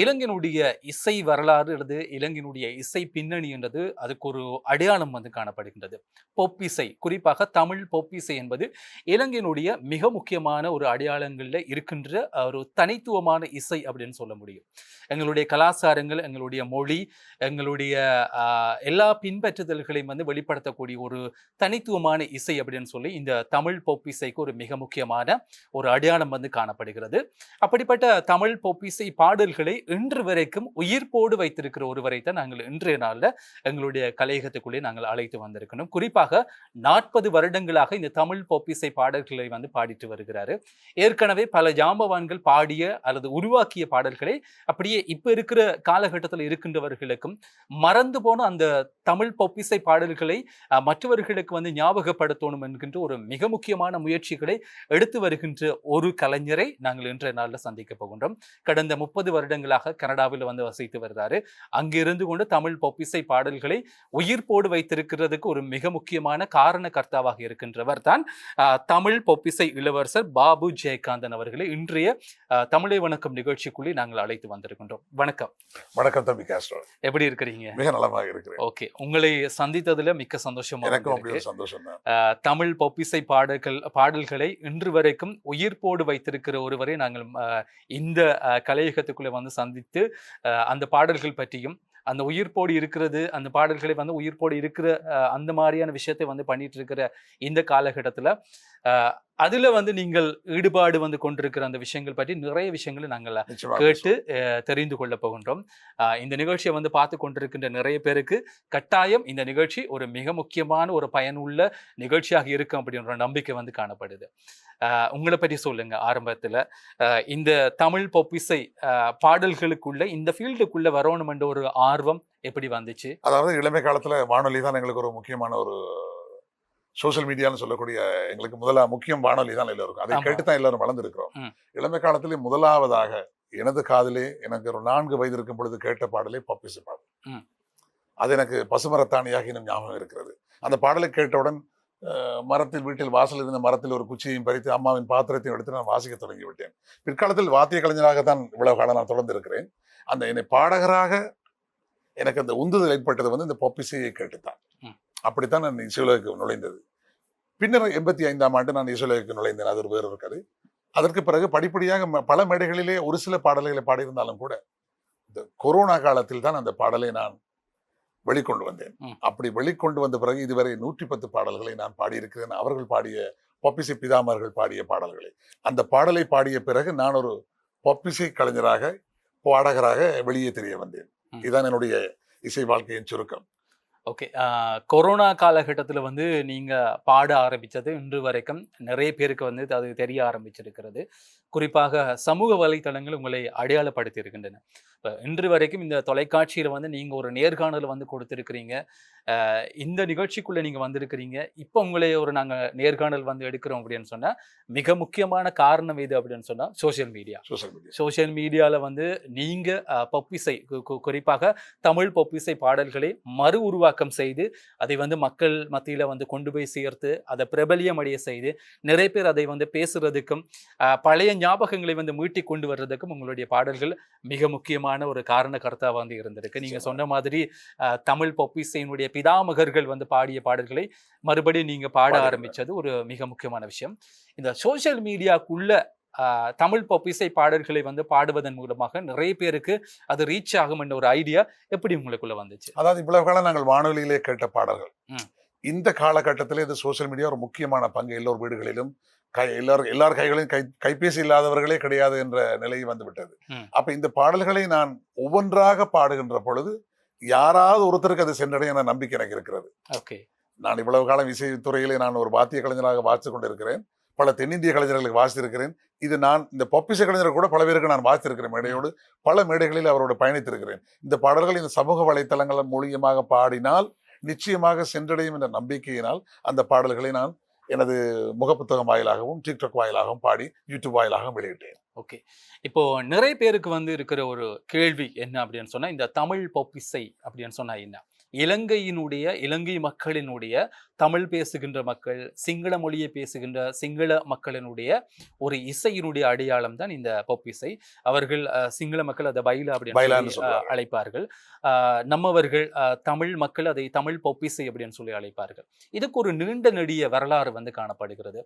இலங்கையினுடைய இசை வரலாறு அல்லது இலங்கையினுடைய இசை பின்னணி என்றது அதுக்கு ஒரு அடையாளம் வந்து காணப்படுகின்றது. பொப்பிசை குறிப்பாக தமிழ் பொப்பிசை என்பது இலங்கையினுடைய மிக முக்கியமான ஒரு அடையாளங்களில் இருக்கின்ற ஒரு தனித்துவமான இசை அப்படின்னு சொல்ல முடியும். எங்களுடைய கலாச்சாரங்கள் எங்களுடைய மொழி எங்களுடைய எல்லா பின்பற்றுதல்களையும் வந்து வெளிப்படுத்தக்கூடிய ஒரு தனித்துவமான இசை அப்படின்னு சொல்லி இந்த தமிழ் பொப்பிசைக்கு ஒரு மிக முக்கியமான ஒரு அடையாளம் வந்து காணப்படுகிறது. அப்படிப்பட்ட தமிழ் பொப்பிசை பாடல்களை இன்று வரைக்கும் உயிர்ப்போடு வைத்திருக்கிற ஒருவரை தான் நாங்கள் இன்றைய நாளில் எங்களுடைய கலையகத்துக்குள்ளே நாங்கள் அழைத்து வந்திருக்கணும். குறிப்பாக நாற்பது வருடங்களாக இந்த தமிழ் பொப்பிசை பாடல்களை வந்து பாடிட்டு வருகிறாரு. ஏற்கனவே பல ஜாம்பவான்கள் பாடிய அல்லது உருவாக்கிய பாடல்களை அப்படியே இப்போ இருக்கிற காலகட்டத்தில் இருக்கின்றவர்களுக்கும் மறந்து போன அந்த தமிழ் பொப்பிசை பாடல்களை மற்றவர்களுக்கு வந்து ஞாபகப்படுத்தணும் என்கின்ற ஒரு மிக முக்கியமான முயற்சிகளை எடுத்து வருகின்ற ஒரு கலைஞரை நாங்கள் இன்றைய நாளில் சந்திக்க போகின்றோம். கடந்த முப்பது வருடங்கள் வருடங்களாக கனடாவில் வந்து வசித்து வருகிறாரு. அங்கிருந்து கொண்டு தமிழ் பொப்பிசை பாடல்களை உயிர்ப்போடு வைத்திருக்கிறதுக்கு ஒரு மிக முக்கியமான காரண கர்த்தாவாக இருக்கின்றவர் தான் தமிழ் பொப்பிசை இளவரசர் பாபு ஜெயகாந்தன் அவர்களை இன்றைய தமிழை வணக்கம் நிகழ்ச்சிக்குள்ளே நாங்கள் அழைத்து வந்திருக்கின்றோம். வணக்கம். வணக்கம் தம்பி காஸ்ட்ரோ. எப்படி இருக்கிறீங்க? மிக நலமாக இருக்கிறேன். ஓகே. உங்களை சந்தித்ததுல மிக்க சந்தோஷமா ஒரு சந்தோஷம் தமிழ் பொப்பிசை பாடல்கள் பாடல்களை இன்று வரைக்கும் உயிர்ப்போடு வைத்திருக்கிற ஒருவரை நாங்கள் இந்த கலையகத்துக்குள்ளே வந்து சந்தித்து அந்த பாடல்கள் பற்றியும் அந்த உயிர்ப்போடு இருக்கிறது அந்த பாடல்களை வந்து உயிர்ப்போடு இருக்கிற அந்த மாதிரியான விஷயத்தை வந்து பண்ணிட்டு இருக்கிற இந்த காலகட்டத்தில் அதுல வந்து நீங்கள் ஈடுபாடு வந்து கொண்டிருக்கிற அந்த விஷயங்கள் பற்றி நிறைய விஷயங்களை நாங்கள் கேட்டு தெரிந்து கொள்ள போகின்றோம். இந்த நிகழ்ச்சியை வந்து பார்த்து கொண்டிருக்கின்ற நிறைய பேருக்கு கட்டாயம் இந்த நிகழ்ச்சி ஒரு மிக முக்கியமான ஒரு பயனுள்ள நிகழ்ச்சியாக இருக்கும் அப்படின்ற நம்பிக்கை வந்து காணப்படுது. உங்களை பற்றி சொல்லுங்க ஆரம்பத்துல. இந்த தமிழ் பொப்பிசை பாடல்களுக்குள்ள இந்த ஃபீல்டுக்குள்ள வரணும் என்ற ஒரு ஆர்வம் எப்படி வந்துச்சு? அதாவது இளமை காலத்துல வானொலி தான் எங்களுக்கு ஒரு முக்கியமான ஒரு சோஷியல் மீடியான்னு சொல்லக்கூடிய எங்களுக்கு முதலா முக்கியம் வானொலி தான் எல்லாருக்கும் அதை. கேட்டு தான் எல்லாரும் வளர்ந்துருக்கிறோம். இளமை காலத்திலே முதலாவதாக எனது காதிலே எனக்கு ஒரு நான்கு வயது இருக்கும் பொழுது கேட்ட பாடலே பப்பிசு பாடல். அது எனக்கு பசுமரத்தாணியாக இன்னும் ஞாபகம் இருக்கிறது அந்த பாடலை கேட்டவுடன் மரத்தில் வீட்டில் வாசல் இருந்த மரத்தில் ஒரு குச்சியையும் பறித்து அம்மாவின் பாத்திரத்தையும் எடுத்து நான் வாசிக்க தொடங்கி விட்டேன் பிற்காலத்தில் வாத்திய கலைஞராகத்தான் இவ்வளவு காலம் நான் தொடர்ந்து இருக்கிறேன் அந்த என்னை பாடகராக எனக்கு அந்த உந்துதல் ஏற்பட்டது வந்து இந்த பொப்பிசையை கேட்டுத்தான். அப்படித்தான் நான் இசையுலகுக்கு நுழைந்தது. பின்னர் எண்பத்தி ஐந்தாம் ஆண்டு நான் இசையுலகுக்கு நுழைந்தேன். அது ஒரு வேறு ஒரு கதை. அதற்கு பிறகு படிப்படியாக பல மேடைகளிலே ஒரு சில பாடல்களை பாடியிருந்தாலும் கூட இந்த கொரோனா காலத்தில் தான் அந்த பாடலை நான் வெளிக்கொண்டு வந்தேன். அப்படி வெளிக்கொண்டு வந்த பிறகு இதுவரை நூற்றி பத்து பாடல்களை நான் பாடியிருக்கிறேன். அவர்கள் பாடிய பொப்பிசை பிதாமர்கள் பாடிய பாடல்களை. அந்த பாடலை பாடிய பிறகு நான் ஒரு பொப்பிசை கலைஞராக பாடகராக வெளியே தெரிய வந்தேன். இதுதான் என்னுடைய இசை வாழ்க்கையின் சுருக்கம். ஓகே. கொரோனா காலகட்டத்தில் வந்து நீங்கள் பாட ஆரம்பித்தது இன்று வரைக்கும் நிறைய பேருக்கு வந்து அது தெரிய ஆரம்பிச்சிருக்கிறது. குறிப்பாக சமூக வலைத்தளங்கள் உங்களை அடையாளப்படுத்தி இருக்கின்றன இப்போ இன்று வரைக்கும் இந்த தொலைக்காட்சியில் வந்து நீங்கள் ஒரு நேர்காணல் வந்து கொடுத்துருக்கிறீங்க. இந்த நிகழ்ச்சிக்குள்ளே நீங்கள் வந்திருக்கிறீங்க. இப்போ உங்களை ஒரு நாங்கள் நேர்காணல் வந்து எடுக்கிறோம் அப்படின்னு சொன்னால் மிக முக்கியமான காரணம் எது அப்படின்னு சொன்னால் social media. Social media. Social மீடியாவில் வந்து நீங்கள் பொப்பிசை குறிப்பாக தமிழ் பொப்பிசை பாடல்களை மறு உருவாக்கம் செய்து அதை வந்து மக்கள் மத்தியில் வந்து கொண்டு போய் சேர்த்து அதை பிரபலியம் அடைய செய்து நிறைய பேர் அதை வந்து பேசுறதுக்கும் பழைய ஞாபகங்களை வந்து மீட்டி கொண்டு வர்றதுக்கும் உங்களுடைய பாடல்கள் மிக முக்கியமான ஒரு காரண கர்த்தா வந்து இருந்திருக்கு. நீங்கள் சொன்ன மாதிரி தமிழ் பொப்பிசையினுடைய பிதாமகர்கள் வந்து பாடிய பாடல்களை மறுபடியும் நீங்கள் பாட. ஆரம்பிச்சது ஒரு மிக முக்கியமான விஷயம். இந்த சோஷியல் மீடியாக்குள்ள தமிழ் பொப்பிசை பாடல்களை வந்து பாடுவதன் மூலமாக நிறைய பேருக்கு அது ரீச் ஆகும் என்ற ஒரு ஐடியா எப்படி உங்களுக்குள்ள வந்துச்சு? அதாவது இவ்வளவு காலம் நாங்கள் வானொலியிலே கேட்ட பாடல்கள். இந்த காலகட்டத்திலே இது சோஷியல் மீடியா ஒரு முக்கியமான பங்கு எல்லோர் வீடுகளிலும் கை எல்லாரும் எல்லார் கைகளிலும் கை கைபேசி இல்லாதவர்களே கிடையாது என்ற நிலை வந்து விட்டது ம். அப்ப இந்த பாடல்களை நான் ஒவ்வொன்றாக பாடுகின்ற பொழுது யாராவது ஒருத்தருக்கு அது சென்றடைய என்ற நம்பிக்கை எனக்கு இருக்கிறது. ஓகே. நான் இவ்வளவு காலம் இசைத்துறையிலே நான் ஒரு வாத்திய கலைஞராக வாசித்துக் கொண்டிருக்கிறேன். பல தென்னிந்திய கலைஞர்களுக்கு வாசித்திருக்கிறேன். இது நான் இந்த பொப்பிசை கலைஞர் கூட பல பேருக்கு நான் வாசித்திருக்கிறேன் மேடையோடு. பல மேடைகளில் அவரோடு பயணித்திருக்கிறேன். இந்த பாடல்கள் இந்த சமூக வலைத்தளங்கள் மூலியமாக பாடினால் நிச்சயமாக சென்றடையும் என்ற நம்பிக்கையினால் அந்த பாடல்களை நான் எனது முகப்புத்தகம் வாயிலாகவும் டிக்டாக் வாயிலாகவும் பாடி யூடியூப் வாயிலாகவும் வெளியிட்டேன். ஓகே. இப்போ நிறைய பேருக்கு வந்து இருக்கிற ஒரு கேள்வி என்ன அப்படின்னு சொன்னால் இந்த தமிழ் பொப்பிசை அப்படின்னு சொன்னால் என்ன? இலங்கையினுடைய இலங்கை மக்களினுடைய தமிழ் பேசுகின்ற மக்கள் சிங்கள மொழியை பேசுகின்ற சிங்கள மக்களினுடைய ஒரு இசையினுடைய அடையாளம் தான் இந்த பொப் இசை அவர்கள் சிங்கள மக்கள் அதை பைலா அப்படின்னு. அழைப்பார்கள். நம்மவர்கள் தமிழ் மக்கள் அதை தமிழ் பொப்பிசை அப்படின்னு சொல்லி அழைப்பார்கள். இதுக்கு ஒரு நீண்ட நெடிய வரலாறு வந்து காணப்படுகிறது.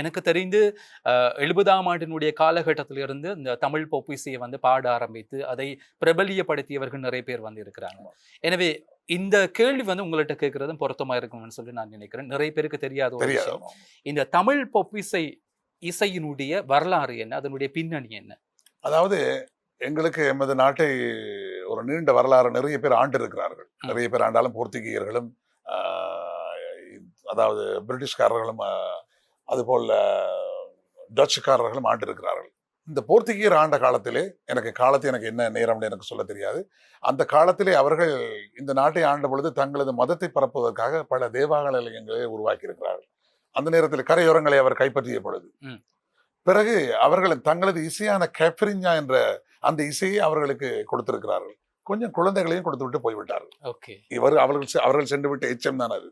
எனக்கு தெரிந்து அஹ், எழுபதாம் ஆண்டினுடைய காலகட்டத்திலிருந்து இந்த தமிழ் பொப்பிசையை வந்து பாட ஆரம்பித்து அதை பிரபலியப்படுத்தியவர்கள் நிறைய பேர் வந்து இருக்கிறாங்க. எனவே இந்த கேள்வி வந்து உங்கள்கிட்ட கேட்கறதும் பொருத்தமா இருக்கும்னு சொல்லி நான் நினைக்கிறேன். நிறைய பேருக்கு தெரியாத ஒரு விஷயம். இந்த தமிழ் பொப்பிசை இசையினுடைய வரலாறு என்ன? அதனுடைய பின்னணி என்ன? அதாவது எங்களுக்கு எமது நாட்டை ஒரு நீண்ட வரலாறு நிறைய பேர் ஆண்டு இருக்கிறார்கள். நிறைய பேர் ஆண்டாலும் போர்த்துகீயர்களும் அதாவது பிரிட்டிஷ்காரர்களும் அதுபோல் டச்சுக்காரர்களும் ஆண்டு இருக்கிறார்கள் இந்த போர்த்துகீயர் ஆண்ட காலத்திலே எனக்கு காலத்தை எனக்கு என்ன நேரம்னு எனக்கு சொல்ல தெரியாது. அந்த காலத்திலே அவர்கள் இந்த நாட்டை ஆண்ட பொழுது தங்களது மதத்தை பரப்புவதற்காக பல தேவாலயங்களை உருவாக்கி இருக்கிறார்கள் அந்த நேரத்தில் கரையோரங்களை அவர் கைப்பற்றிய பொழுது. பிறகு அவர்கள் தங்களது இசையான கேப்ரிஞ்சா என்ற அந்த இசையை அவர்களுக்கு கொடுத்திருக்கிறார்கள். கொஞ்சம் குழந்தைகளையும் கொடுத்து விட்டு போய்விட்டார்கள். இவர் அவர்கள் அவர்கள் சென்று விட்ட எச்சம் தான் அது.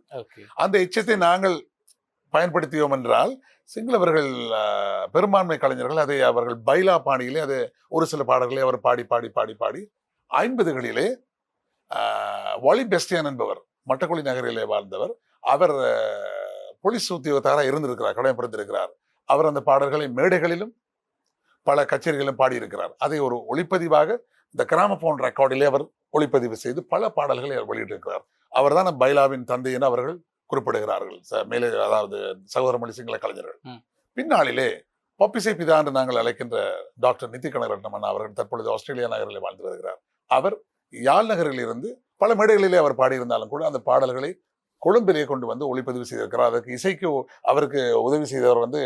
அந்த எச்சத்தை நாங்கள் பயன்படுத்தியோம் என்றால் சிங்களவர்கள் பெரும்பான்மை கலைஞர்கள் அதை அவர்கள் பைலா பாணியிலே அது ஒரு சில பாடல்களை அவர் பாடி பாடி பாடி பாடி ஐம்பதுகளிலே வாலி பெஸ்டியன் என்பவர் மட்டக்குழி நகரிலே வாழ்ந்தவர் அவர் போலீஸ் உத்தியோகத்தாராக இருந்திருக்கிறார் கடமைப்படுத்திருக்கிறார் அவர் அந்த பாடல்களை மேடைகளிலும் பல கச்சேரிகளிலும் பாடியிருக்கிறார். அதை ஒரு ஒளிப்பதிவாக இந்த கிராமபோன் ரெக்கார்டிலே அவர் ஒளிப்பதிவு செய்து பல பாடல்களை அவர் வெளியிட்டிருக்கிறார். அவர்தான் பைலாவின் தந்தை என அவர்கள் குறிப்பிடுகிறார்கள். மேலே அதாவது சகோதரமொழி சிங்கள கலைஞர்கள். பின்னாளிலே பப்பிசை பிதா என்று நாங்கள் அழைக்கின்ற டாக்டர் நிதி கனகரட்னமன் அவர்கள் தற்பொழுது ஆஸ்திரேலியா நகரில் வாழ்ந்து வருகிறார். அவர் யாழ் நகரில் இருந்து பல மேடைகளிலே அவர் பாடியிருந்தாலும் கூட அந்த பாடல்களை கொழும்பிலே கொண்டு வந்து ஒளிப்பதிவு செய்திருக்கிறார். அதற்கு இசைக்கு அவருக்கு உதவி செய்தவர் வந்து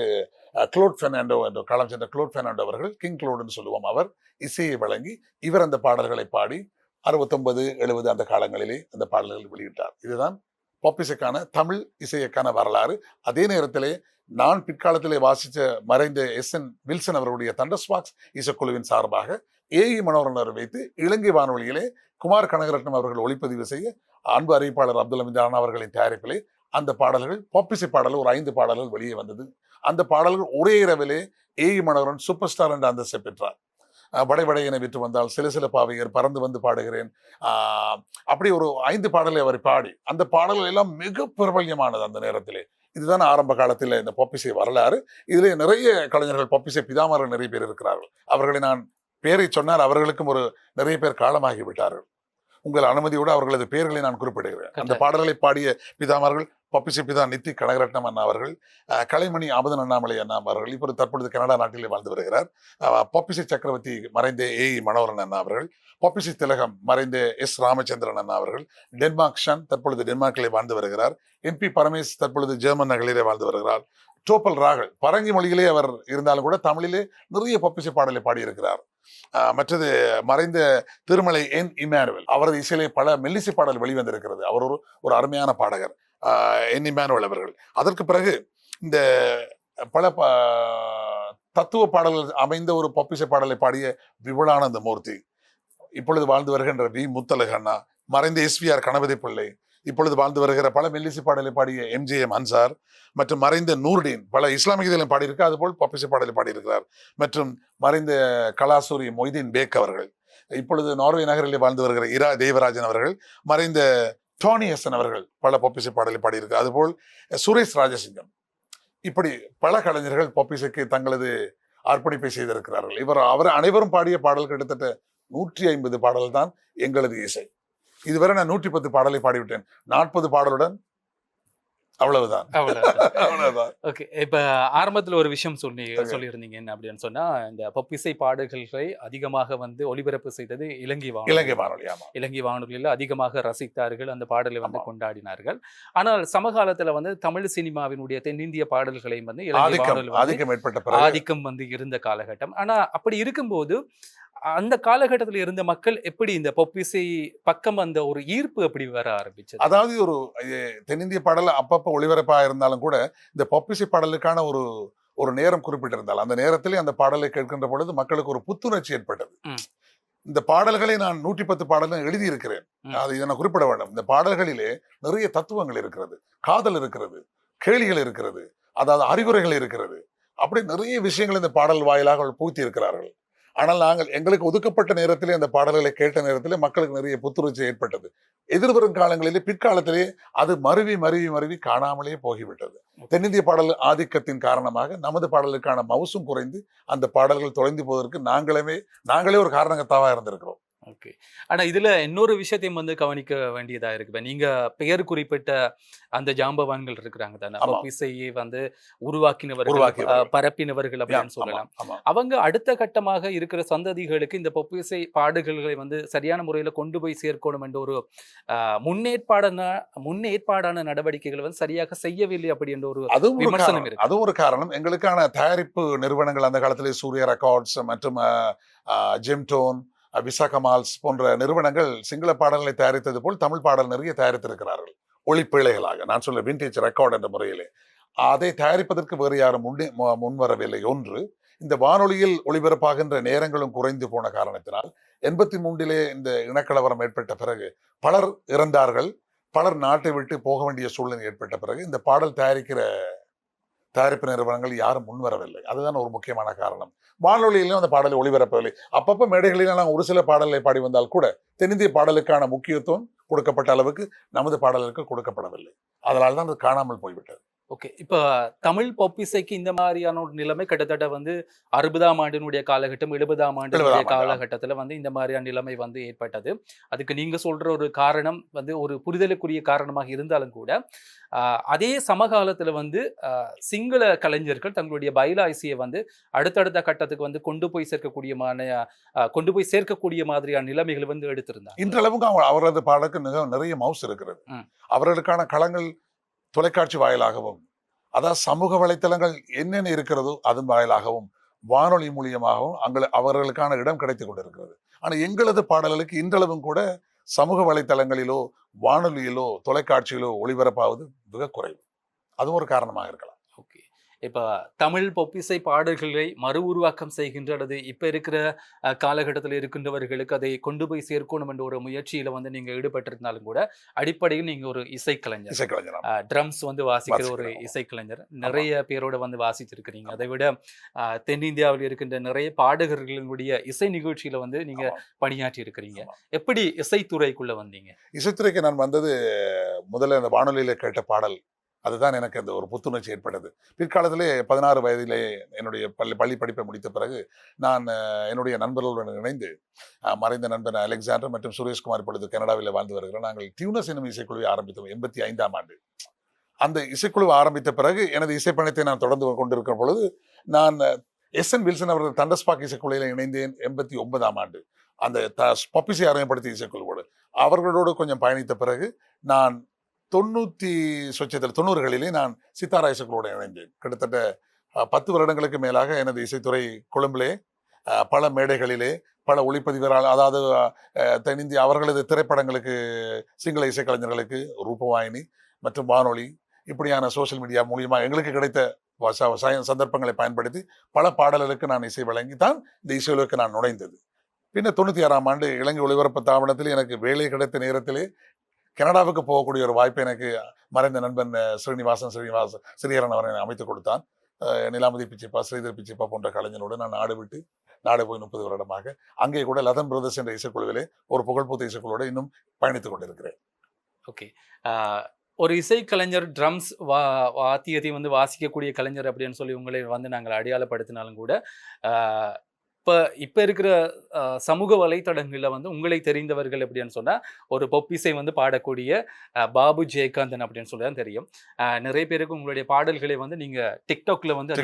கிளோட் பெர்னாண்டோ என்ற காலம் சென்ற கிளோட் பெர்னாண்டோ அவர்கள் கிங் கிளோடுன்னு சொல்லுவோம் அவர். இசையை வழங்கி இவர் அந்த பாடல்களை பாடி அறுபத்தொன்பது எழுபது அந்த காலங்களிலே அந்த பாடல்கள் வெளியிட்டார். இதுதான் பாப்பிசைக்கான தமிழ் இசையக்கான வரலாறு. அதே நேரத்திலே நான் பிற்காலத்திலே வாசித்த மறைந்த எஸ் என் வில்சன் அவருடைய தண்டர்ஸ்பாக்ஸ் இசைக்குழுவின் சார்பாக ஏஇ மனோரனர் வைத்து இலங்கை வானொலியிலே குமார் கனகரட்னம் அவர்கள் ஒளிப்பதிவு செய்ய அன்பு அறிவிப்பாளர் அப்துல் அமிதான அவர்களின் தயாரிப்பிலே அந்த பாடல்கள் பாப்பிசை பாடல் ஒரு ஐந்து பாடல்கள் வெளியே வந்தது. அந்த பாடல்கள் ஒரே இரவிலே ஏஇ மனோரன் சூப்பர் ஸ்டார் என்ற அந்தஸ்தை பெற்றார். அஹ் படை படை என விட்டு வந்தால் சில சில பாவையர் பறந்து வந்து பாடுகிறேன். ஆஹ் அப்படி ஒரு ஐந்து பாடலை அவர் பாடி. அந்த பாடல்கள் எல்லாம் மிக பிரபல்யமானது அந்த நேரத்திலே. இதுதான் ஆரம்ப காலத்தில் இந்த பொப்பிசை வரலாறு. இதிலே நிறைய கலைஞர்கள் பொப்பிசை பிதாமர்கள் நிறைய பேர் இருக்கிறார்கள். அவர்களை நான் பேரை சொன்னால் அவர்களுக்கும் ஒரு நிறைய பேர் காலமாகி விட்டார்கள். உங்கள் அனுமதியோடு அவர்களது பெயர்களை நான் குறிப்பிடுகிறேன். அந்த. பாடல்களை பாடிய பிதாமர்கள் பப்பிசி பிதா நித்தி கனகரட்னம் அண்ணா அவர்கள் கலைமணி ஆபதன் அண்ணாமலை அண்ணா அவர்கள் இப்போது தற்பொழுது கனடா நாட்டிலே வாழ்ந்து வருகிறார். பப்பிசி சக்கரவர்த்தி மறைந்த ஏ மனோகரன் அண்ணா அவர்கள் பப்பிசி திலகம் மறைந்த எஸ் ராமச்சந்திரன் அண்ணா அவர்கள் டென்மார்க் ஷன் தற்பொழுது டென்மார்க்கிலே வாழ்ந்து வருகிறார். எம்பி பரமேஷ் தற்பொழுது ஜெர்மன் நகரிலே வாழ்ந்து வருகிறார். டோப்பல் ராகல் பரங்கி மொழியிலே அவர் இருந்தாலும் கூட தமிழிலே நிறைய பப்பிசி பாடலை பாடியிருக்கிறார். ஆஹ் மற்றது மறைந்த திருமலை என் இமானுவல் அவரது இசையிலே பல மெல்லிசை பாடல் வெளிவந்திருக்கிறது. அவர் ஒரு ஒரு அருமையான பாடகர். என் இமானுவல் அவர்கள். அதற்கு பிறகு இந்த பல ப- தத்துவ பாடல்கள் அமைந்த ஒரு பப்பிச பாடலை பாடிய விபுலானந்த மூர்த்தி இப்பொழுது வாழ்ந்து வருகின்ற வி. முத்தலகண்ணா மறைந்த எஸ்விஆர் கணபதி பிள்ளை இப்பொழுது வாழ்ந்து வருகிற பல மெல்லிசை பாடலை பாடிய எம்ஜிஎம் அன்சார் மற்றும் மறைந்த நூர்டீன் பல இஸ்லாமிய இதிலும் பாடியிருக்க அதுபோல் பப்பிசை பாடலை பாடியிருக்கிறார் மற்றும் மறைந்த கலாசூரி மொய்தீன் பேக் அவர்கள். இப்பொழுது நார்வே நகரில் வாழ்ந்து வருகிற இரா. தேவராஜன் அவர்கள் மறைந்த டோனி எஸ்என் அவர்கள் பல பொப்பிசை பாடலை பாடியிருக்கிறார் அதுபோல் சுரேஷ் ராஜசிங்கம். இப்படி பல கலைஞர்கள் பொப்பிசைக்கு தங்களது அர்ப்பணிப்பை செய்திருக்கிறார்கள். இவர் அவர் அனைவரும் பாடிய பாடல் கிட்டத்தட்ட நூற்றி ஐம்பது பாடல் தான் எங்களது இசை. இதுவரை நான் நூற்றி பத்து பாடலை பாடிவிட்டேன். நாற்பது பாடலுடன் அவ்வளவுதான். அவ்வளவுதான். அவ்வளவுதான். ஓகே இப்ப ஆரம்பத்துல ஒரு விஷயம் சொல்லி. சொல்லியிருந்தீங்க என்ன அப்படின்னு சொன்னா இந்த பொப்பிசை பாடல்களை அதிகமாக வந்து ஒளிபரப்பு செய்தது இலங்கை வானொலி. இலங்கை வானொலி இலங்கை வானொலியில் அதிகமாக ரசித்தார்கள் அந்த பாடலை வந்து. கொண்டாடினார்கள். ஆனால் சமகாலத்துல வந்து தமிழ் சினிமாவினுடைய தென்னிந்திய பாடல்களையும் வந்து இலங்கை ஆதிக்கம் வானொலி வந்து ஆதிக்கம் வந்து இருந்த காலகட்டம். ஆனா அப்படி இருக்கும்போது அந்த காலகட்டத்தில் இருந்த மக்கள் எப்படி இந்த பொப்பிசை பக்கம் அந்த ஒரு ஈர்ப்பு எப்படி வர ஆரம்பிச்சது? அதாவது ஒரு தென்னிந்திய பாடல் அப்பப்ப ஒளிபரப்பா இருந்தாலும் கூட இந்த பொப்பிசை பாடலுக்கான ஒரு ஒரு நேரம் குறிப்பிட்டிருந்தால் அந்த நேரத்திலே அந்த பாடலை கேட்கின்ற பொழுது மக்களுக்கு ஒரு புத்துணர்ச்சி ஏற்பட்டது. இந்த பாடல்களை நான் நூற்றி பத்து பாடல்கள் எழுதியிருக்கிறேன். அது இதை நான் குறிப்பிட வேண்டும். இந்த பாடல்களிலே நிறைய தத்துவங்கள் இருக்கிறது. காதல் இருக்கிறது கேளிகள் இருக்கிறது அதாவது அறிவுரைகள் இருக்கிறது. அப்படி நிறைய விஷயங்கள் இந்த பாடல் வாயிலாக அவர்கள் பூத்தி இருக்கிறார்கள் ஆனால் நாங்கள் எங்களுக்கு ஒதுக்கப்பட்ட நேரத்திலே அந்த பாடல்களை கேட்ட நேரத்திலே மக்களுக்கு நிறைய புத்துணர்ச்சி ஏற்பட்டது. எதிர்வரும் காலங்களிலே பிற்காலத்திலே அது மருவி மருவி மருவி காணாமலே போகிவிட்டது. தென்னிந்திய பாடல் ஆதிக்கத்தின் காரணமாக நமது பாடலுக்கான மவுசும் குறைந்து அந்த பாடல்கள் தொலைந்து போவதற்கு நாங்களே நாங்களே ஒரு காரணகத்தாவா இருந்திருக்கிறோம். ஓகே. ஆனா இதுல இன்னொரு விஷயத்தையும் வந்து கவனிக்க வேண்டியதா இருக்கு. இப்ப நீங்க பெயர் குறிப்பிட்ட அந்த ஜாம்பவான்கள் இருக்கிறாங்க தானே. இசையை வந்து உருவாக்கினவர்கள் பரப்பினவர்கள் அப்படின்னு சொல்லலாம். அவங்க அடுத்த கட்டமாக இருக்கிற சந்ததிகளுக்கு இந்த பொப்பிசை பாடுகளை வந்து சரியான முறையில கொண்டு போய் சேர்க்கணும் என்ற ஒரு முன்னேற்பாடான முன்னேற்பாடான நடவடிக்கைகளை வந்து சரியாக செய்யவில்லை அப்படி என்ற ஒரு விமர்சனம் இருக்கு. அதுவும் ஒரு காரணம். எங்களுக்கான தயாரிப்பு நிறுவனங்கள் அந்த காலத்திலே சூர்யா ரெக்கார்ட்ஸ் மற்றும் ஜெம்டோன் விசாகா மால்ஸ் போன்ற நிறுவனங்கள் சிங்கள பாடல்களை தயாரித்தது போல் தமிழ் பாடல் நிறைய தயாரித்திருக்கிறார்கள். ஒளிப்பிழைகளாக. நான் சொல்ல விண்டேஜ் ரெக்கார்ட் என்ற முறையிலே. அதை தயாரிப்பதற்கு வேறு யாரும் முன்னே முன்வரவில்லை. ஒன்று இந்த வானொலியில் ஒளிபரப்பாகின்ற நேரங்களும் குறைந்து போன காரணத்தினால் எண்பத்தி மூன்றிலே இந்த இனக்கலவரம் ஏற்பட்ட பிறகு பலர் இறந்தார்கள். பலர் நாட்டை விட்டு போக வேண்டிய சூழ்நிலை ஏற்பட்ட பிறகு இந்த பாடல் தயாரிக்கிற தயாரிப்பு நிறுவனங்கள் யாரும் முன்வரவில்லை அதுதான் ஒரு முக்கியமான காரணம். வானொலியிலும் அந்த பாடலை ஒளிபரப்பவில்லை. அப்பப்போ மேடைகளில் ஒரு சில பாடலை பாடி வந்தால் கூட தென்னிந்திய பாடலுக்கான முக்கியத்துவம் கொடுக்கப்பட்ட அளவுக்கு நமது பாடலுக்கு கொடுக்கப்படவில்லை. அதனால் தான் அது காணாமல் போய்விட்டது. ஓகே இப்போ தமிழ் பொப்பிசைக்கு இந்த மாதிரியான ஒரு நிலைமை கிட்டத்தட்ட வந்து அறுபதாம் ஆண்டினுடைய காலகட்டம் எழுபதாம் ஆண்டினுடைய. காலகட்டத்துல வந்து இந்த மாதிரியான நிலைமை வந்து ஏற்பட்டது அதுக்கு நீங்க சொல்ற ஒரு காரணம் வந்து ஒரு புரிதலுக்குரிய காரணமாக இருந்தாலும் கூட அதே சமகாலத்துல வந்து சிங்கள கலைஞர்கள் தங்களுடைய பைலா இசையை வந்து அடுத்தடுத்த கட்டத்துக்கு வந்து கொண்டு போய் சேர்க்கக்கூடியமான கொண்டு போய் சேர்க்கக்கூடிய மாதிரியான நிலைமைகள் வந்து எடுத்திருந்தாங்க இன்றளவுக்கு அவங்க அவரது பாடலுக்கு மிக நிறைய மவுஸ் இருக்கிறது. அவர்களுக்கான களங்கள் தொலைக்காட்சி வாயிலாகவும் அதாவது சமூக வலைத்தளங்கள் என்னென்ன இருக்கிறதோ அதன் வாயிலாகவும் வானொலி மூலியமாகவும் அங்க அவர்களுக்கான இடம் கிடைத்து கொண்டிருக்கிறது. ஆனால் எங்களது பாடல்களுக்கு இன்றளவும் கூட சமூக வலைத்தளங்களிலோ வானொலியிலோ தொலைக்காட்சியிலோ ஒளிபரப்பாவது மிக குறைவு. அதுவும் ஒரு காரணமாக இருக்கலாம். இப்போ தமிழ் பொப்பிசை பாடல்களை மறு உருவாக்கம் செய்கின்ற அல்லது இப்போ இருக்கிற காலகட்டத்தில் இருக்கின்றவர்களுக்கு அதை கொண்டு போய் சேர்க்கணும் என்ற ஒரு முயற்சியில வந்து நீங்க ஈடுபட்டிருந்தாலும் கூட அடிப்படையில் நீங்க ஒரு இசைக்கலைஞர். ட்ரம்ஸ் வந்து வாசிக்கிற ஒரு. இசைக்கலைஞர். நிறைய பேரோட வந்து வாசிச்சிருக்கிறீங்க. அதை விட தென்னிந்தியாவில் இருக்கின்ற நிறைய பாடகர்களுடைய இசை நிகழ்ச்சியில வந்து நீங்க ஆமாம். பணியாற்றி இருக்கிறீங்க. எப்படி இசைத்துறைக்குள்ள வந்தீங்க? இசைத்துறைக்கு நான் வந்தது முதல்ல இந்த வானொலியில கேட்ட பாடல். அதுதான் எனக்கு அந்த ஒரு புத்துணர்ச்சி ஏற்பட்டது. பிற்காலத்திலே பதினாறு வயதிலே என்னுடைய பள்ளி பள்ளி படிப்பை முடித்த பிறகு நான் என்னுடைய நண்பர்களுடன் இணைந்து மறைந்த நண்பர் அலெக்சாண்டர் மற்றும் சுரேஷ்குமார் இப்பொழுது கனடாவில் வாழ்ந்து வருகிறோம் நாங்கள் டியூனஸ் என்னும் இசைக்குழுவை ஆரம்பித்தோம் எண்பத்தி ஐந்தாம் ஆண்டு. அந்த இசைக்குழுவை ஆரம்பித்த பிறகு எனது இசைப்பயணத்தை நான் தொடர்ந்து கொண்டிருக்கிற பொழுது நான் எஸ். என். வில்சன் அவர்கள் தண்டஸ்பாக் இசைக்குழுவில் இணைந்தேன் எண்பத்தி ஒன்பதாம் ஆண்டு. அந்த த பப்பிசை அறிமுகப்படுத்திய இசைக்குழுவோடு அவர்களோடு கொஞ்சம் பயணித்த பிறகு நான் தொண்ணூற்றி சொச்சத்தில் தொண்ணூறுகளிலே நான் சித்தாரா இசைக்குழுவோட இணைந்தேன் கிட்டத்தட்ட பத்து வருடங்களுக்கு மேலாக எனது இசைத்துறை கொழும்பிலே பல மேடைகளிலே பல ஒளிப்பதிவரால் அதாவது தென்னிந்திய அவர்களது திரைப்படங்களுக்கு சிங்கள இசைக்கலைஞர்களுக்கு ரூபவாயினி மற்றும் வானொலி இப்படியான சோஷியல் மீடியா மூலியமாக எங்களுக்கு கிடைத்த சந்தர்ப்பங்களை பயன்படுத்தி பல பாடல்களுக்கு நான் இசை வழங்கி தான் இந்த இசையுலகுக்கு நான் நுழைந்தது. பின்னர் தொண்ணூற்றி ஆறாம் ஆண்டு இலங்கை ஒளிபரப்பு தாபனத்தில் எனக்கு வேலை கிடைத்த நேரத்திலே கனடாவுக்கு போகக்கூடிய ஒரு வாய்ப்பை எனக்கு மறைந்த நண்பன் ஸ்ரீனிவாசன் ஸ்ரீனிவாசன் ஸ்ரீனிவாஸ் ஸ்ரீஹரன் அவரை அமைத்துக் கொடுத்தான். நிலாமதி பிச்சைப்பா ஸ்ரீதர் பிச்சைப்பா போன்ற கலைஞரோடு நான் நாடு விட்டு நாடு போய் முப்பது வருடமாக அங்கே கூட லதன் பிரதர்ஸ் என்ற இசைக்குழுவிலே ஒரு புகழ்பூத்த இசைக்குழுவோடு இன்னும் பயணித்துக் கொண்டிருக்கிறேன். ஓகே. ஒரு இசைக்கலைஞர் ட்ரம்ஸ் வா வாத்தியத்தை வந்து வாசிக்கக்கூடிய கலைஞர் அப்படின்னு சொல்லி உங்களை வந்து நாங்கள் அடையாளப்படுத்தினாலும் கூட இப்ப இப்ப இருக்கிற சமூக வலைத்தடங்கள்ல வந்து உங்களை தெரிந்தவர்கள் எப்படின்னு சொன்னா ஒரு பொப்பிசை வந்து பாடக்கூடிய பாபு ஜெயகாந்தன் அப்படின்னு சொல்லி தான் தெரியும் நிறைய பேருக்கு உங்களுடைய பாடல்களை வந்து நீங்க டிக்டாக்ல வந்து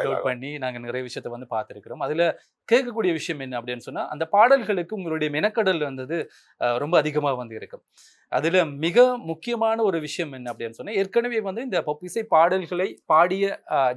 அப்லோட் பண்ணி நாங்க நிறைய விஷயத்த வந்து பார்த்துருக்கிறோம். அதுல கேட்கக்கூடிய விஷயம் என்ன அப்படின்னு சொன்னா அந்த பாடல்களுக்கு உங்களுடைய மெனக்கடல் வந்தது ரொம்ப அதிகமா வந்து இருக்கும் அதுல மிக முக்கியமான ஒரு விஷயம் என்ன அப்படின்னு சொன்னா ஏற்கனவே வந்து இந்த இசை பாடல்களை பாடிய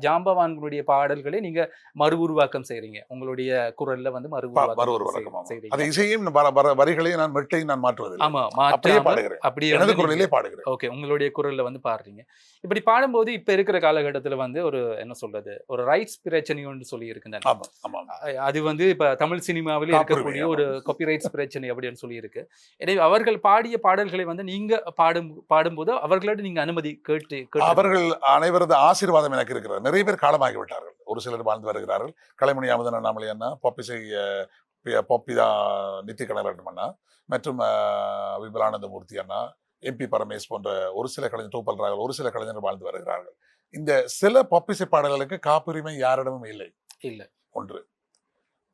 ஜாம்பவான்களுடைய பாடல்களை நீங்க மறு உருவாக்கம் செய்றீங்க. உங்களுடைய குரல்ல வந்து மறு உருவாக்கம் அது இசையும் வர வர வரிகளையும் நான் மெட்டையும் நான் மாற்றுவதில்லை. ஆமா அப்படியே பாடுகிறேன். அப்படியே எனது குரலிலே பாடுகிறேன். ஓகே உங்களுடைய குரல்ல வந்து பாடுறீங்க. இப்படி பாடும்போது இப்ப இருக்கிற காலகட்டத்துல வந்து ஒரு என்ன சொல்றது ஒரு ரைட்ஸ் பிரச்சனை ஒன்று சொல்லி இருக்குங்க ஆமா ஆமா ஆமா. அது வந்து இப்ப தமிழ் சினிமாவில் இருக்கக்கூடிய ஒரு காப்பிரைட்ஸ் பிரச்சனை அப்படின்னு சொல்லி இருக்கு எனவே அவர்கள் பாடிய பாடல்களை வந்து நீங்க பாடும் பாடும்போது அவர்களோட நீங்க அனுமதி கேட்டு அவர்கள் அனைவரது ஆசீர்வாதம் எனக்கு இருக்கிறது. நிறைய பேர் காலமாகி விட்டார்கள் ஒரு சிலர் வாழ்ந்து வருகிறார்கள். கலைமணி அமுதன் அண்ணாமலை அண்ணா பொப்பிசை பொப்பிதா நித்தி கனகரட்னம் அண்ணா மற்றும் விபலானந்தமூர்த்தி அண்ணா எம்பி பரமேஷ் போன்ற ஒரு சில கலைஞர் டூப்பல் ராகல் ஒரு சில கலைஞர்கள் வாழ்ந்து வருகிறார்கள். இந்த சில பொப்பிசை பாடல்களுக்கு காப்புரிமை யாரிடமும் இல்லை. இல்ல. ஒன்று.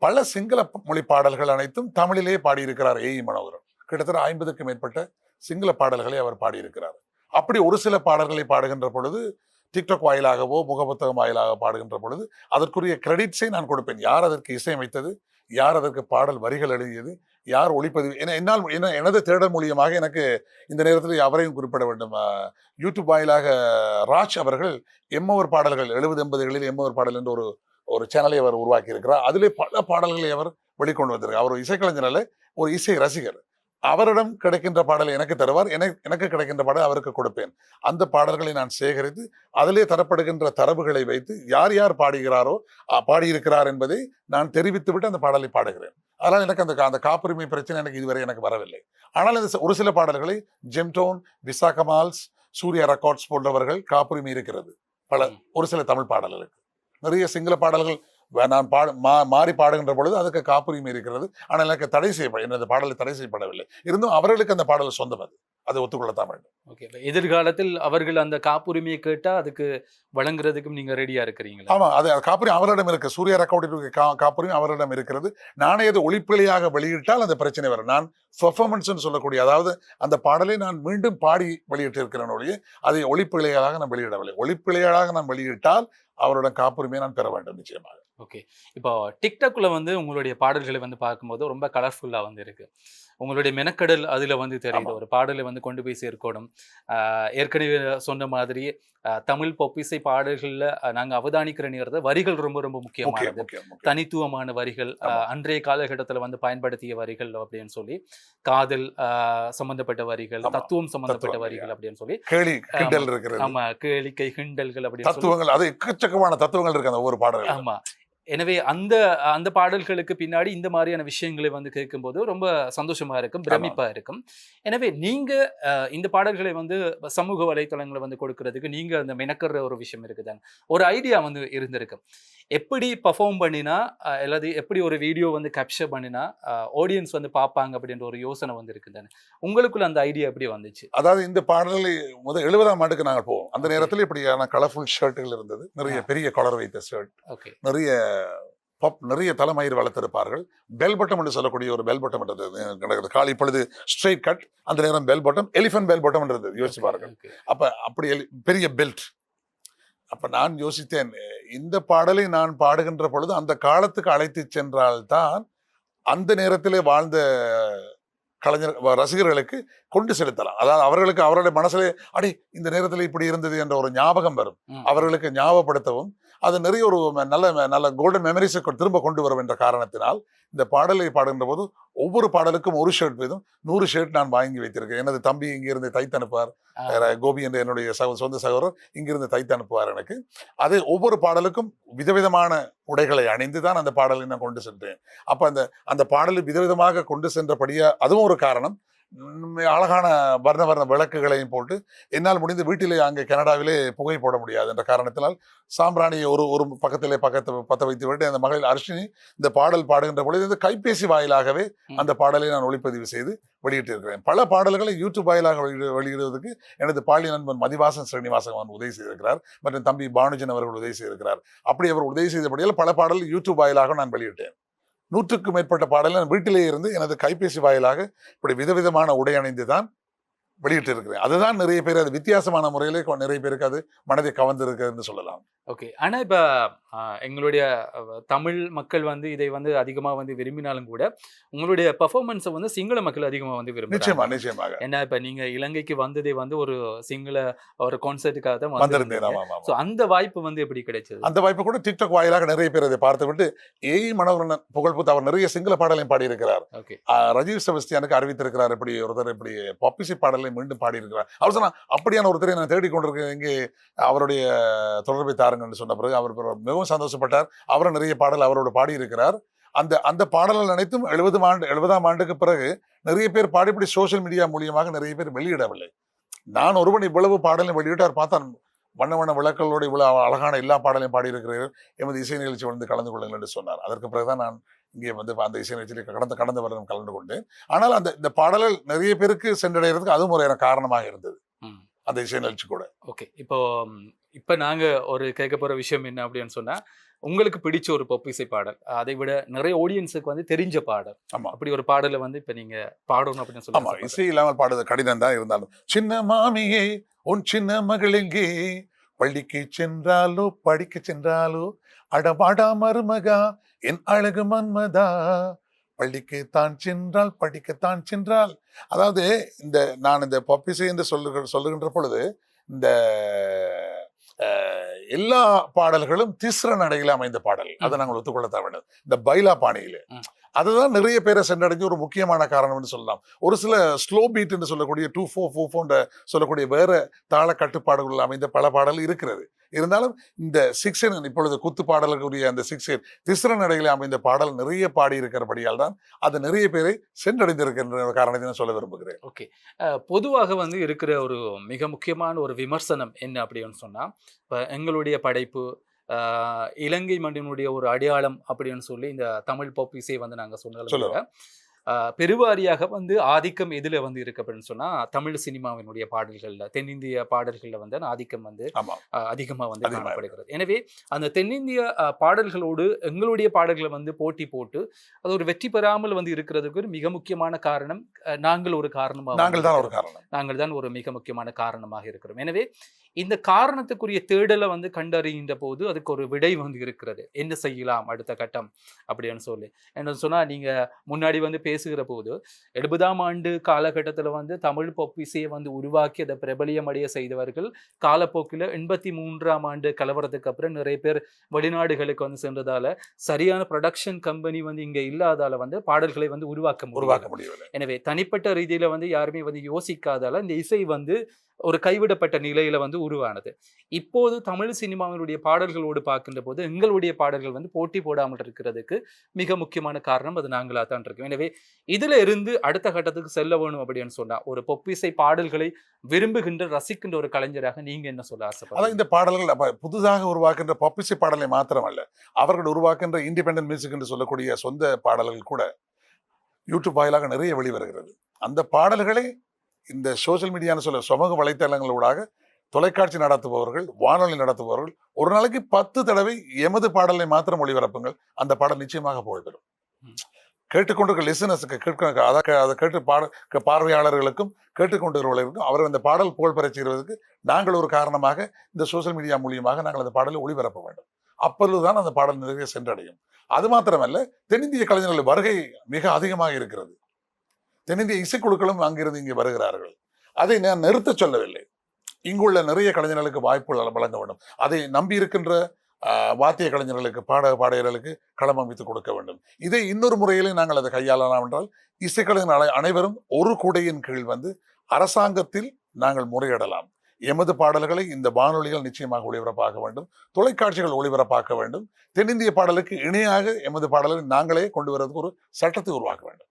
பல சிங்கள மொழி பாடல்கள் அனைத்தும் தமிழிலே பாடியிருக்கிறார் ஏ மனோகரன். கிட்டத்தட்ட ஐம்பதுக்கும் மேற்பட்ட சிங்கள பாடல்களை அவர் பாடியிருக்கிறார். அப்படி ஒரு சில பாடல்களை பாடுகின்ற பொழுது டிக்டாக் வாயிலாகவோ முகப்புத்தகம் வாயிலாக பாடுகின்ற பொழுது அதற்குரிய கிரெடிட்ஸை நான் கொடுப்பேன். யார் அதற்கு இசையமைத்தது? யார் அதற்கு பாடல் வரிகள் எழுதியது? யார் ஒளிப்பதிவு? என என்னால் என எனது தேடல் மூலியமாக எனக்கு இந்த நேரத்தில் அவரையும் குறிப்பிட வேண்டும். யூடியூப் வாயிலாக ராஜ் அவர்கள் எம்மவர் பாடல்கள் எழுபது எண்பதுகளில் எம்மவர் பாடல் என்று ஒரு ஒரு சேனலை அவர் உருவாக்கி இருக்கிறார் அதிலே பல பாடல்களை அவர் வெளிக்கொண்டு வந்திருக்கார் அவர் ஒரு இசைக்கலைஞர் ஒரு இசை ரசிகர். அவரிடம் கிடைக்கின்ற பாடலை எனக்கு தருவார். எனக்கு கிடைக்கின்ற பாடலை அவருக்கு கொடுப்பேன். அந்த பாடல்களை நான் சேகரித்து அதிலே தரப்படுகின்ற தரவுகளை வைத்து யார் யார் பாடுகிறாரோ பாடியிருக்கிறார் என்பதை நான் தெரிவித்துவிட்டு அந்த பாடலை பாடுகிறேன். அதனால் எனக்கு அந்த அந்த காப்புரிமை பிரச்சனை எனக்கு இதுவரை எனக்கு வரவில்லை. ஆனால் இந்த ஒரு சில பாடல்களை ஜெம்டோன் விசா கமால்ஸ் சூர்யா ரெக்கார்ட்ஸ் போன்றவர்கள் காப்புரிமை இருக்கிறது. பல. ஒரு சில தமிழ் பாடல்களுக்கு. நிறைய சிங்கள பாடல்கள் நான் பாடு மா மாறி பாடுகின்ற பொழுது அதுக்கு காப்புரிமை இருக்கிறது. ஆனால் எனக்கு தடை செய்யப்பட எனது பாடலை தடை செய்யப்படவில்லை. இருந்தும் அவர்களுக்கு அந்த பாடல் சொந்தம் அது. அதை ஒத்துக்கொள்ளத்தான் வேண்டும். ஓகே. எதிர்காலத்தில் அவர்கள் அந்த காப்புரிமையை கேட்டா அதுக்கு வழங்குறதுக்கும் நீங்க ரெடியா இருக்கிறீங்களா? ஆமா. அது காப்புரிமை அவரிடம் இருக்கு. சூர்யா ரெக்கார்டிற்கு கா காப்புரிமை அவரிடம் இருக்கிறது. நானே அது ஒளிப்பிழையாக வெளியிட்டால் அந்த பிரச்சனை வரும். நான் பெர்ஃபார்மன்ஸ் சொல்லக்கூடிய அதாவது அந்த பாடலை நான் மீண்டும் பாடி வெளியிட்டு இருக்கிறேன் ஒழிய அதை ஒளிப்பிழையாக நான் வெளியிடவில்லை. ஒளிப்பிழையாக நான் வெளியிட்டால் அவருடன் காப்புரிமையை நான் பெற வேண்டும் நிச்சயமாக. ஓகே. இப்போ டிக்டாக்ல வந்து உங்களுடைய பாடல்களை வந்து பார்க்கும்போது ரொம்ப கலர்ஃபுல்லா வந்து இருக்கு. உங்களுடைய மெனக்கடல் அதுல வந்து தெரியுது. ஒரு பாடலை வந்து கொண்டு போய் சேர்க்கணும். ஏற்கனவே சொன்ன மாதிரி தமிழ் பொப்பிசை பாடல்கள்ல ஆஹ் நாங்க அவதானிக்கிற நேரத்தை வரிகள் ரொம்ப ரொம்ப முக்கியம் முக்கியமானது. முக்கியம் முக்கியம் தனித்துவமான வரிகள் அன்றைய காலகட்டத்துல வந்து பயன்படுத்திய வரிகள் அப்படின்னு சொல்லி காதல் சம்பந்தப்பட்ட வரிகள். தத்துவம் சம்பந்தப்பட்ட வரிகள் அப்படின்னு சொல்லி கேலி ஆமா கேளிக்கை கிண்டல்கள் அப்படின்னு தத்துவங்கள் அது எக்கச்சக்கமான தத்துவங்கள் இருக்கு அந்த ஒவ்வொரு பாடல்கள் ஆமா. எனவே அந்த அந்த பாடல்களுக்கு பின்னாடி இந்த மாதிரியான விஷயங்களை வந்து கேட்கும்போது ரொம்ப சந்தோஷமா இருக்கும் பிரமிப்பா இருக்கும். எனவே நீங்க இந்த பாடல்களை வந்து சமூக வலைத்தளங்களை வந்து கொடுக்கறதுக்கு நீங்க அந்த மெனக்கற ஒரு விஷயம் இருக்குதானே ஒரு ஐடியா வந்து இருந்திருக்கு. எப்படி பர்ஃபார்ம் பண்ணினா அல்லது எப்படி ஒரு வீடியோ வந்து கேப்சர் பண்ணினா ஆடியன்ஸ் வந்து பார்ப்பாங்க அப்படின்ற ஒரு யோசனை வந்து இருக்குதானே உங்களுக்குள்ள அந்த ஐடியா எப்படி வந்துச்சு? அதாவது இந்த பாடலை முதல் எழுபதாம் ஆண்டுக்கு நாங்கள் போவோம். அந்த. நேரத்தில் இப்படியான கலர்ஃபுல் ஷர்ட்டுகள் இருந்தது. நிறைய. பெரிய கலர் வைத்த ஷர்ட் ஓகே. நிறைய பப் நிறைய தலைமயிர் வளர்த்திருப்பார்கள். பெல் பட்டம் என்று சொல்லக்கூடிய ஒரு பெல் பட்டம் கிடக்குது கால் இப்பொழுது ஸ்ட்ரைட் கட் அந்த நேரம் பெல் பட்டம் எலிஃபென்ட் பெல் பட்டம் இருந்தது. யோசிச்சு பாருங்கள். அப்ப அப்படி பெரிய பெல்ட் அப்ப நான் யோசித்தேன் இந்த பாடலை நான் பாடுகின்ற பொழுது அந்த காலத்துக்கு அழைத்து சென்றால்தான் அந்த நேரத்திலே வாழ்ந்த கலைஞர் ரசிகர்களுக்கு கொண்டு செலுத்தலாம். அதாவது அவர்களுக்கு அவருடைய மனசிலே அடி இந்த நேரத்தில் இப்படி இருந்தது என்ற ஒரு ஞாபகம் வரும். அவர்களுக்கு ஞாபகப்படுத்தவும் அது நிறைய ஒரு நல்ல நல்ல கோல்டன் மெமரிஸை திரும்ப கொண்டு வரும் என்ற காரணத்தினால் இந்த பாடலை பாடுகின்ற போது ஒவ்வொரு பாடலுக்கும் ஒரு ஷர்ட் வீதம் நூறு ஷர்ட் நான் வாங்கி வைத்திருக்கேன். எனது தம்பி இங்கிருந்து தைத்து அனுப்புவார். கோபி என்ற என்னுடைய சகோ சொந்த சகோதரர் இங்கிருந்து தைத்து அனுப்புவார் எனக்கு. அது ஒவ்வொரு பாடலுக்கும் விதவிதமான உடைகளை அணிந்து தான் அந்த பாடலை நான் கொண்டு சென்றேன். அப்ப அந்த அந்த பாடலை விதவிதமாக கொண்டு சென்றபடியா அதுவும் ஒரு காரணம். அழகான வர்ண வர்ண விளக்குகளையும் போட்டு என்னால் முடிந்து வீட்டிலே அங்கே கனடாவிலே புகை போட முடியாது என்ற காரணத்தினால் சாம்பிராணியை ஒரு ஒரு பக்கத்திலே பக்கத்தை பத்த வைத்து விட்டு அந்த மகள் அர்ஷினி இந்த பாடல் பாடுகின்ற பொழுது இந்த கைபேசி வாயிலாகவே. அந்த பாடலை நான் ஒளிப்பதிவு செய்து வெளியிட்டிருக்கிறேன். பல பாடல்களை யூடியூப் வாயிலாக வெளியிட வெளியிடுவதற்கு எனது பாலிய நண்பன் மதிவாசன் ஸ்ரீனிவாசன் அவன் உதவி செய்திருக்கிறார். மற்றும் தம்பி பானுஜன் அவர்கள் உதவி செய்திருக்கிறார். அப்படி அவர் உதவி செய்தபடியால் பல பாடல் யூடியூப் வாயிலாக நான் வெளியிட்டேன். நூற்றுக்கும் மேற்பட்ட பாடலை நான் வீட்டிலே இருந்து எனது கைபேசி வாயிலாக இப்படி விதவிதமான உடை அணிந்து தான் வெளியிட்டு இருக்கிறேன் அதுதான் நிறைய பேர் அது வித்தியாசமான முறையிலே நிறைய பேருக்கு அது மனதை கவர்ந்திருக்கிறதுன்னு சொல்லலாம். ஓகே ஆனா இப்ப எங்களுடைய தமிழ் மக்கள் வந்து இதை வந்து அதிகமா வந்து விரும்பினாலும் கூட உங்களுடைய பெர்ஃபார்மன்ஸை வந்து சிங்கள மக்கள் அதிகமா வந்து நிச்சயமா விரும்புறாங்க நிச்சயமாக. ஏன்னா இப்ப நீங்க இலங்கைக்கு வந்ததே வந்து ஒரு சிங்கள ஒரு கான்சர்ட்டுக்காக தான் வந்திருந்தேன். ஸோ அந்த வாய்ப்பு வந்து எப்படி கிடைச்சது? அந்த வாய்ப்பு கூட டிக்டாக் வாயிலாக நிறைய பேர் அதை பார்த்துவிட்டு ஏய் மனோகரன் புகழ்புத்து அவர் நிறைய சிங்கள பாடலையும் பாடியிருக்கிறார். ஓகே ரஜீவ் செபஸ்டியானுக்கு அறிவித்திருக்கிறார் இப்படி ஒருத்தர் இப்படி பாப்பிசி பாடலை மீண்டும் பாடியிருக்கிறார். அவர் சொன்னா அப்படியான ஒருத்தரை நான் தேடிக்கொண்டிருக்கேன். இங்கே அவருடைய தொடர்பை தாருங்கன்னு சொன்ன பிறகு அவர் மிகவும் சந்தோஷப்பட்டார். அவரும் நிறைய பாடல் அவரோட பாடியிருக்கிறார். அந்த அந்த பாடல்கள் அனைத்தும் எழுபது ஆண்டு எழுபதாம் ஆண்டுக்கு பிறகு நிறைய பேர் பாடிப்படி சோஷியல் மீடியா மூலியமாக நிறைய பேர் வெளியிடவில்லை. நான் ஒருவன் இவ்வளவு பாடலையும் வெளியிட்டார் பார்த்தான் வண்ண வண்ண விளக்கங்களோடு இவ்வளவு அழகான எல்லா பாடலையும் பாடியிருக்கிறீர்கள் எமது இசை நிகழ்ச்சி வந்து கலந்து கொள்ளுங்கள் என்று சொன்னார். அதற்கு பிறகுதான் நான் இங்கே வந்து அந்த இசை நிகழ்ச்சியில் கடந்த கடந்த வருடம் கலந்து கொண்டேன். ஆனால் அந்த இந்த பாடல்கள் நிறைய பேருக்கு சென்றடைகிறதுக்கு அதுவும் ஒரு காரணமாக இருந்தது. அந்த இசை நிகழ்ச்சி கூட. ஓகே. இப்போ இப்போ நாங்க ஒரு கேட்க போற விஷயம் என்ன அப்படின்னு சொன்னா உங்களுக்கு பிடிச்ச ஒரு பொப்பிசை பாடல். அதை விட நிறைய ஆடியன்ஸுக்கு வந்து தெரிஞ்ச பாடல். ஆமா. அப்படி ஒரு பாடலை வந்து இப்ப நீங்க பாடணும் அப்படின்னு சொல்லி இசை இல்லாமல் பாடுறது கடினம் தான் இருந்தாலும் சின்ன மாமியே உன் சின்ன மகள் எங்கே? பள்ளிக்கு சென்றாலோ படிக்க சென்றாலோ அடபாடா மருமகா என் அழகு மன்மதா. பள்ளிக்கு தான் சென்றால் படிக்கத்தான் சென்றால். அதாவது இந்த நான் இந்த பப்பிசை என்று சொல்லுகிற சொல்லுகின்ற பொழுது இந்த எல்லா பாடல்களும் திஸ்ர நடையில அமைந்த பாடல். அதை நாங்கள் ஒத்துக்கொள்ளத்தான் வேண்டும் இந்த பைலா பாணியிலே. அதுதான் நிறைய பேரை சென்றடைஞ்ச ஒரு முக்கியமான காரணம்னு சொல்லலாம். ஒரு சில ஸ்லோ பீட் என்று சொல்லக்கூடிய டூ ஃபோ ஃபோ ஃபோன்ற சொல்லக்கூடிய வேற தாள கட்டுப்பாடுகள் அமைந்த பல பாடல் இருக்கிறது. இருந்தாலும் இந்த சிக்ஸன் இப்பொழுது குத்து பாடலுக்குரிய அந்த சிக்ஸன் திஸ்ர நடையில அமைந்த பாடல் நிறைய பாடி இருக்கிறபடியால் தான் அது நிறைய பேரை சென்றடைந்திருக்கின்ற ஒரு காரணத்தை நான் சொல்ல விரும்புகிறேன். ஓகே. பொதுவாக வந்து இருக்கிற ஒரு மிக முக்கியமான ஒரு விமர்சனம் என்ன அப்படின்னு சொன்னால் இப்போ எங்களுடைய படைப்பு இலங்கை மண்ணினுடைய ஒரு அடையாளம் அப்படின்னு சொல்லி இந்த தமிழ் pop இசை வந்து நாங்க சொன்னாலும் பெருவாரியாக வந்து ஆதிக்கம் எதுல வந்து இருக்கு அப்படின்னு சொன்னா தமிழ் சினிமாவினுடைய பாடல்கள்ல தென்னிந்திய பாடல்கள்ல வந்து ஆதிக்கம் வந்து ஆமா. ஆஹ், அதிகமா வந்து காணப்படுகிறது. எனவே அந்த தென்னிந்திய பாடல்களோடு எங்களுடைய பாடல்களை வந்து போட்டி போட்டு அது ஒரு வெற்றி பெறாமல் வந்து இருக்கிறதுக்கு ஒரு மிக முக்கியமான காரணம் நாங்கள் ஒரு காரணமாக நாங்கள் தான் ஒரு காரணம். நாங்கள் தான் ஒரு மிக முக்கியமான காரணமாக இருக்கிறோம். எனவே இந்த காரணத்துக்குரிய தேடலை வந்து கண்டறிகின்ற போது அதுக்கு ஒரு விடை வந்து இருக்கிறது. என்ன செய்யலாம் அடுத்த கட்டம்? அப்படின்னு சொல்லி. என்ன சொன்னா நீங்க முன்னாடி வந்து பேசுகிற போது எழுபதாம் ஆண்டு காலகட்டத்தில் வந்து தமிழ் இசையை வந்து உருவாக்கி அதை பிரபலியமடைய செய்தவர்கள் காலப்போக்கில் எண்பத்தி மூன்றாம் ஆண்டு கலவரத்துக்கு அப்புறம் நிறைய பேர் வெளிநாடுகளுக்கு வந்து சென்றதால சரியான ப்ரொடக்ஷன் கம்பெனி வந்து இங்க இல்லாதால வந்து பாடல்களை வந்து உருவாக்க. உருவாக்க முடியவில்லை. எனவே தனிப்பட்ட ரீதியில வந்து யாருமே வந்து யோசிக்காதால இந்த இசை வந்து ஒரு கைவிடப்பட்ட நிலையில வந்து உருவானது. இப்போது தமிழ் சினிமாவினுடைய பாடல்களோடு பார்க்கின்ற போது எங்களுடைய பாடல்கள் வந்து போட்டி போடாமல் இருக்கிறதுக்கு மிக முக்கியமான காரணம் அது நாங்களாக தான் இருக்கோம். எனவே இதுல இருந்து அடுத்த கட்டத்துக்கு செல்ல வேணும் அப்படின்னு சொன்னா ஒரு பொப்பிசை பாடல்களை விரும்புகின்ற ரசிக்கின்ற ஒரு கலைஞராக நீங்க என்ன சொல்ல அதான் ஆசைப்படுறீங்க இந்த பாடல்கள் புதுதாக உருவாக்கின்ற பொப்பிசை பாடலை மாத்திரமல்ல அவர்கள் உருவாக்கின்ற இண்டிபெண்டன்ட் மியூசிக் என்று சொல்லக்கூடிய சொந்த பாடல்கள் கூட யூடியூப் வாயிலாக நிறைய வெளிவருகிறது. அந்த பாடல்களை இந்த சோஷியல் மீடியான்னு சொல்ல சமூக வலைத்தளங்களூடாக தொலைக்காட்சி நடத்துபவர்கள் வானொலி நடத்துபவர்கள் ஒரு நாளைக்கு பத்து தடவை எமது பாடலை மாத்திரம் ஒளிபரப்புங்கள். அந்த பாடல் நிச்சயமாக புகழ்பெறும். ம். கேட்டுக்கொண்டிருக்க லிசனர்ஸுக்கு கேட்க அதை அதை கேட்டு பாட பார்வையாளர்களுக்கும் கேட்டுக்கொண்டிருக்கிறவர்களுக்கும் அவர் அந்த பாடல் புகழ் பெறச் செய்வதற்கு நாங்கள் ஒரு காரணமாக இந்த சோஷியல் மீடியா மூலியமாக நாங்கள் அந்த பாடலை ஒளிபரப்ப வேண்டும். அப்பொழுதுதான் அந்த பாடல் நிறைய சென்றடையும். அது மாத்திரமல்ல தென்னிந்திய கலைஞர்கள் வருகை மிக அதிகமாக இருக்கிறது. தென்னிந்திய இசைக்குழுக்களும் அங்கிருந்து இங்கே வருகிறார்கள். அதை நான் நிறுத்த சொல்லவில்லை. இங்குள்ள நிறைய கலைஞர்களுக்கு வாய்ப்புகள் வழங்க வேண்டும். அதை நம்பி இருக்கின்ற வாத்திய கலைஞர்களுக்கு பாட பாடகர்களுக்கு களம் அமைத்து கொடுக்க வேண்டும். இதை இன்னொரு முறையிலே நாங்கள் அதை கையாளலாம் என்றால் இசைக்கலைஞர் அனைவரும் ஒரு குடையின் கீழ் வந்து அரசாங்கத்தில் நாங்கள் முறையிடலாம். எமது பாடல்களை இந்த வானொலிகள் நிச்சயமாக ஒளிபரப்பாக்க வேண்டும். தொலைக்காட்சிகள் ஒளிபரப்பாக்க வேண்டும். தென்னிந்திய பாடலுக்கு இணையாக எமது பாடல்களை நாங்களே கொண்டு வருவதற்கு ஒரு சட்டத்தை உருவாக்க வேண்டும்.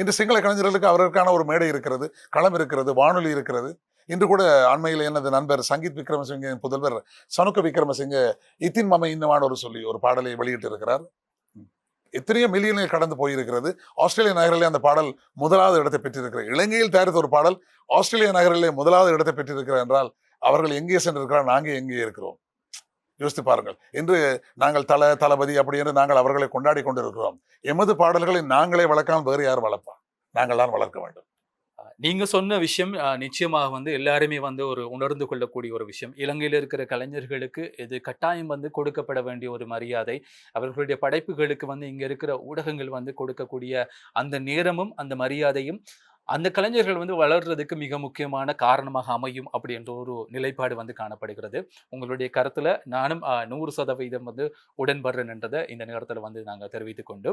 இன்று சிங்கள கலைஞர்களுக்கு அவருக்கான ஒரு மேடை இருக்கிறது களம் இருக்கிறது வானொலி இருக்கிறது. இன்று கூட அண்மையில் எனது நண்பர் சங்கீத் விக்ரமசிங்க புதல்வர் சனுக்க விக்ரமசிங்க இத்தின் மம இன்னவான ஒரு சொல்லி ஒரு பாடலை வெளியிட்டு இருக்கிறார் எத்தனையோ மில்லியனில் கடந்து போயிருக்கிறது. ஆஸ்திரேலிய நகரிலே அந்த பாடல் முதலாவது இடத்தை பெற்றிருக்கிறது இலங்கையில் தயாரித்த ஒரு பாடல் ஆஸ்திரேலிய நகரிலே முதலாவது இடத்தை பெற்றிருக்கிறார் என்றால் அவர்கள் எங்கே சென்றிருக்கிறார்? நாங்கள் எங்கே இருக்கிறோம்? யோசித்து பாருங்கள். இன்று நாங்கள் தல தளபதி அப்படி என்று நாங்கள் அவர்களை கொண்டாடி கொண்டிருக்கிறோம். எமது பாடல்களை நாங்களே வளர்க்காமல் வேறு யார் வளர்ப்பா? நாங்கள் தான் வளர்க்க வேண்டும். நீங்க சொன்ன விஷயம் நிச்சயமாக வந்து எல்லாருமே வந்து ஒரு உணர்ந்து கொள்ளக்கூடிய ஒரு விஷயம். இலங்கையில் இருக்கிற கலைஞர்களுக்கு இது கட்டாயம் வந்து கொடுக்கப்பட வேண்டிய ஒரு மரியாதை. அவர்களுடைய படைப்புகளுக்கு வந்து இங்க இருக்கிற ஊடகங்கள் வந்து கொடுக்கக்கூடிய அந்த நேரமும் அந்த மரியாதையும் அந்த கலைஞர்கள் வந்து வளர்றதுக்கு மிக முக்கியமான காரணமாக அமையும் அப்படி என்ற ஒரு நிலைப்பாடு வந்து காணப்படுகிறது. உங்களுடைய கருத்தில் நானும் நூறு சதவீதம் வந்து உடன்படுறேன் என்றதை இந்த நேரத்தில் வந்து நாங்கள் தெரிவித்துக் கொண்டு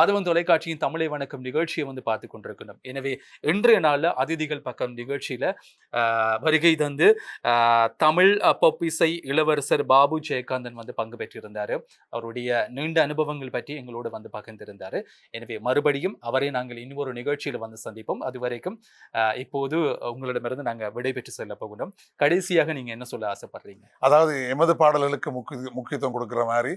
ஆதவன் தொலைக்காட்சியின் தமிழை வணக்கம் நிகழ்ச்சியை வந்து பார்த்து கொண்டிருக்கணும் எனவே இன்றைய நாளில் அதிதிகள் பக்கம் நிகழ்ச்சியில் வருகை தந்து தமிழ் பொப்பிசை இளவரசர் பாபு ஜெயகாந்தன் வந்து பங்கு பெற்றிருந்தார். அவருடைய நீண்ட அனுபவங்கள் பற்றி எங்களோடு வந்து பகிர்ந்திருந்தார். எனவே மறுபடியும் அவரை நாங்கள் இன்னொரு நிகழ்ச்சியில் வந்து சந்திப்போம். அது வரைக்கும் இப்போது உங்களிடமிருந்து நாங்கள் விடைபெற்று செல்ல போகிறோம் கடைசியாக நீங்கள் என்ன சொல்ல ஆசைப்படுறீங்க? அதாவது எமது பாடல்களுக்கு முக்கிய முக்கியத்துவம் கொடுக்குற மாதிரி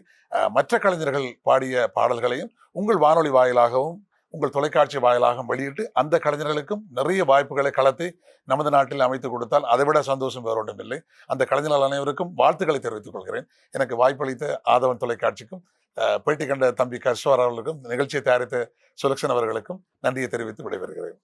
மற்ற கலைஞர்கள் பாடிய பாடல்களையும் உங்கள் வானொலி வாயிலாகவும் உங்கள் தொலைக்காட்சி வாயிலாகவும் வெளியிட்டு அந்த கலைஞர்களுக்கும் நிறைய வாய்ப்புகளை களத்தை நமது நாட்டில் அமைத்து கொடுத்தால் அதைவிட சந்தோஷம் வேறு ஒன்றும் இல்லை. அந்த கலைஞர்கள் அனைவருக்கும் வாழ்த்துக்களை தெரிவித்துக் கொள்கிறேன். எனக்கு வாய்ப்பளித்த ஆதவன் தொலைக்காட்சிக்கும் பேட்டி கண்ட தம்பி கஸ்வர் அவர்களுக்கும் நிகழ்ச்சியை தயாரித்த சுலக்ஷன் அவர்களுக்கும் நன்றியை தெரிவித்து விடைபெறுகிறேன்.